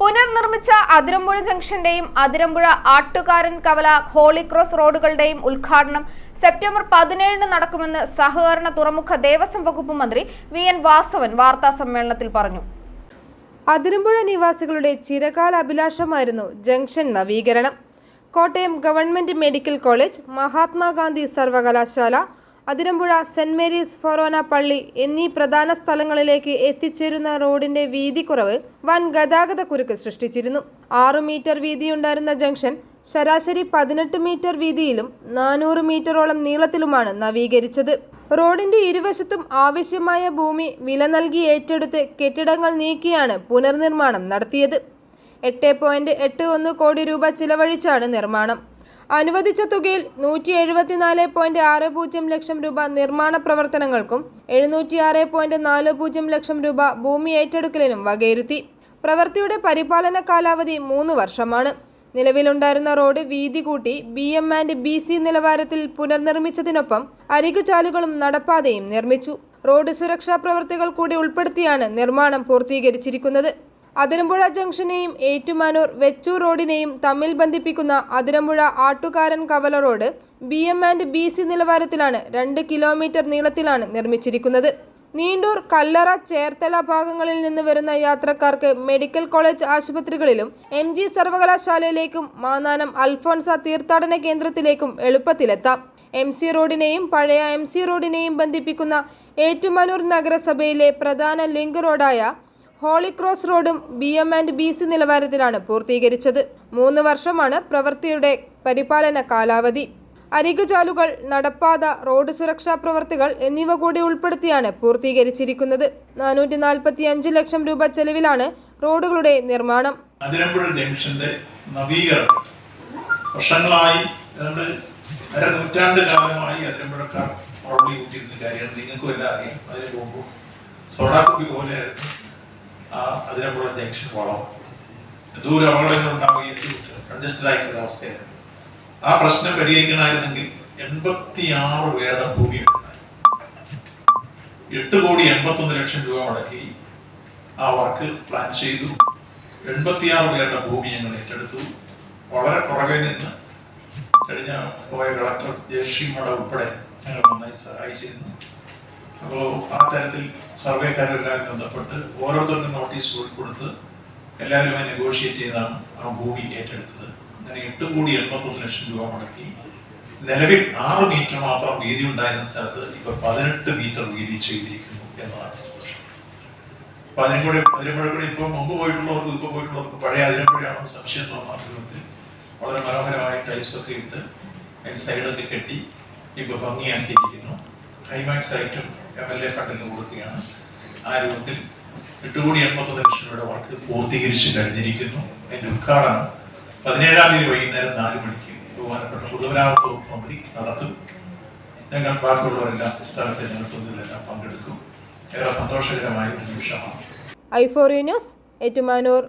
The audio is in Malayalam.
പുനർനിർമ്മിച്ച അതിരമ്പുഴ ജംഗ്ഷന്റെയും അതിരമ്പുഴ ആട്ടുകാരൻ കവല ഹോളിക്രോസ് റോഡുകളുടെയും ഉദ്ഘാടനം സെപ്റ്റംബർ പതിനേഴിന് നടക്കുമെന്ന് സഹകരണ തുറമുഖ ദേവസ്വം വകുപ്പ് മന്ത്രി വി എൻ വാസവൻ വാർത്താ സമ്മേളനത്തിൽ പറഞ്ഞു. അതിരമ്പുഴ നിവാസികളുടെ ചിരകാല അഭിലാഷമായിരുന്നു ജംഗ്ഷൻ നവീകരണം. Kottayam government medical college Mahatma Gandhi സർവകലാശാല അതിരമ്പുഴ സെന്റ് മേരീസ് ഫൊറോന പള്ളി എന്നീ പ്രധാന സ്ഥലങ്ങളിലേക്ക് എത്തിച്ചേരുന്ന റോഡിന്റെ വീതി കുറവ് വൻ ഗതാഗത കുരുക്ക് സൃഷ്ടിച്ചിരുന്നു. ആറു മീറ്റർ വീതിയുണ്ടായിരുന്ന ജംഗ്ഷൻ ശരാശരി പതിനെട്ട് മീറ്റർ വീതിയിലും നാനൂറ് മീറ്ററോളം നീളത്തിലുമാണ് നവീകരിച്ചത്. റോഡിന്റെ ഇരുവശത്തും ആവശ്യമായ ഭൂമി വില നൽകി ഏറ്റെടുത്ത് കെട്ടിടങ്ങൾ നീക്കിയാണ് പുനർനിർമ്മാണം നടത്തിയത്. എട്ട് പോയിന്റ് എട്ട് ഒന്ന് കോടി രൂപ ചിലവഴിച്ചാണ് നിർമ്മാണം. അനുവദിച്ച തുകയിൽ നൂറ്റി എഴുപത്തിനാല് പോയിന്റ് ആറ് പൂജ്യം ലക്ഷം രൂപ നിർമ്മാണ പ്രവർത്തനങ്ങൾക്കും എഴുന്നൂറ്റിയാറ് പോയിന്റ് നാല് പൂജ്യം ലക്ഷം രൂപ ഭൂമി ഏറ്റെടുക്കലിനും വകയിരുത്തി. പ്രവൃത്തിയുടെ പരിപാലന കാലാവധി മൂന്ന് വർഷമാണ്. നിലവിലുണ്ടായിരുന്ന റോഡ് വീതി കൂട്ടി B M and B C നിലവാരത്തിൽ പുനർനിർമ്മിച്ചതിനൊപ്പം അരികുചാലുകളും നടപ്പാതയും നിർമ്മിച്ചു. റോഡ് സുരക്ഷാ പ്രവൃത്തികൾ കൂടി ഉൾപ്പെടുത്തിയാണ് നിർമ്മാണം പൂർത്തീകരിച്ചിരിക്കുന്നത്. അതിരമ്പുഴ ജംഗ്ഷനെയും ഏറ്റുമാനൂർ വെച്ചൂർ റോഡിനെയും തമ്മിൽ ബന്ധിപ്പിക്കുന്ന അതിരമ്പുഴ ആട്ടുകാരൻ കവല road B M and B C നിലവാരത്തിലാണ് രണ്ട് കിലോമീറ്റർ നീളത്തിലാണ് നിർമ്മിച്ചിരിക്കുന്നത്. നീണ്ടൂർ കല്ലറ ചേർത്തല ഭാഗങ്ങളിൽ നിന്ന് വരുന്ന യാത്രക്കാർക്ക് മെഡിക്കൽ കോളേജ് ആശുപത്രികളിലും എം ജി സർവകലാശാലയിലേക്കും മാനാനം അൽഫോൺസ തീർത്ഥാടന കേന്ദ്രത്തിലേക്കും എളുപ്പത്തിലെത്താം. എം സി റോഡിനെയും പഴയ എം സി റോഡിനെയും ബന്ധിപ്പിക്കുന്ന ഏറ്റുമാനൂർ നഗരസഭയിലെ പ്രധാന ലിങ്ക് റോഡായ ഹോളി ക്രോസ് റോഡും B M and B C നിലവാരത്തിലാണ് പൂർത്തീകരിച്ചത്. മൂന്ന് വർഷമാണ് പ്രവൃത്തിയുടെ പരിപാലന കാലാവധി. അരികുചാലുകൾ നടപ്പാത റോഡ് സുരക്ഷാ പ്രവർത്തികൾ എന്നിവ കൂടി ഉൾപ്പെടുത്തിയാണ് പൂർത്തീകരിച്ചിരിക്കുന്നത്. നാനൂറ്റി നാൽപ്പത്തി അഞ്ച് ലക്ഷം രൂപ ചെലവിലാണ് റോഡുകളുടെ നിർമ്മാണം. അതിരമ്പുഴ ജംഗ്ഷന്റെ നവീകരണം. വർഷങ്ങളായി നൂറ്റാണ്ട് കാലമായി അതിരമ്പുഴക്കാർ ഉറങ്ങി കൂട്ടിയിരുന്ന കാര്യമാണ് നിങ്ങൾക്കും എല്ലാം അറിയാം. അതിന് പോകുമ്പോൾ സോഡാക്കുപ്പി പോലെയായിരുന്നു അതിരമ്പുഴ ജംഗ്ഷൻ വളം ദൂര അപകടങ്ങൾ ഉണ്ടാവുകയും കൺജസ്റ്റഡ് അവസ്ഥയാണ്. ആ പ്രശ്നം പരിഹരിക്കണമായിരുന്നെങ്കിൽ എൺപത്തി ആറ് ഭൂമി ഭൂമിയുണ്ട് എട്ട് കോടി എൺപത്തൊന്ന് ലക്ഷം രൂപ മുടക്കി ആ വർക്ക് പ്ലാൻ ചെയ്തു. എൺപത്തിയാറ് പേരുടെ ഭൂമി ഞങ്ങൾ ഏറ്റെടുത്തു. വളരെ പുറകെ നിന്ന് കഴിഞ്ഞ പോയ കളക്ടർ ജയശ്രീമട ഉൾപ്പെടെ ഞങ്ങൾ നന്നായി സഹായിച്ചിരുന്നു. അപ്പോൾ ആ തരത്തിൽ സർവേക്കാരെല്ലാം ബന്ധപ്പെട്ട് ഓരോരുത്തർക്കും നോട്ടീസ് കൊടുത്ത് എല്ലാവരുമായി നെഗോഷിയേറ്റ് ചെയ്താണ് ആ ഭൂമി ഏറ്റെടുത്തത്. അങ്ങനെ എട്ട് കോടി എൺപത്തൊന്ന് ലക്ഷം രൂപ മുടക്കി. നിലവിൽ ആറ് മീറ്റർ മാത്രം വീതി ഉണ്ടായിരുന്ന സ്ഥലത്ത് ഇപ്പൊ പതിനെട്ട് മീറ്റർ വീതി ചെയ്തിരിക്കുന്നു എന്നതാണ് അപ്പൊ അതിനും കൂടി ഇപ്പൊ മുമ്പ് പോയിട്ടുള്ളവർക്ക് ഇപ്പൊ പോയിട്ടുള്ളവർക്ക് പഴയ അതിരമ്പുഴയാണ് സംശയം തോന്നാത്ത വളരെ മനോഹരമായി ടൈൽസ് ഒക്കെ ഇട്ട് അതിന് സൈഡൊക്കെ കെട്ടി ഇപ്പൊ ഭംഗിയാക്കിയിരിക്കുന്നു. ഹൈമാക്സ് ആയിട്ടും എം എൽ എ ഫണ്ടിന് കൊടുക്കുകയാണ്. ആ രൂപത്തിൽ എട്ട് കോടി എൺപത് ലക്ഷം രൂപയുടെ വർക്ക് പൂർത്തീകരിച്ച് കഴിഞ്ഞിരിക്കുന്നു. അതിന്റെ ഉദ്ഘാടനം പതിനേഴാം തീയതി വൈകുന്നേരം നാല് മണിക്ക് ബഹുമാനപ്പെട്ട പൊതുമരാമത്ത് വകുപ്പ് മന്ത്രി നടത്തും. ഞങ്ങൾ ബാക്കിയുള്ളവരെല്ലാം സ്ഥലത്തെ നേതൃത്വത്തിലെല്ലാം പങ്കെടുക്കും. ഏറെ സന്തോഷകരമായ ഒരു നിമിഷമാണ്. ഐഫോറി ന്യൂസ് ഏറ്റുമാനൂർ.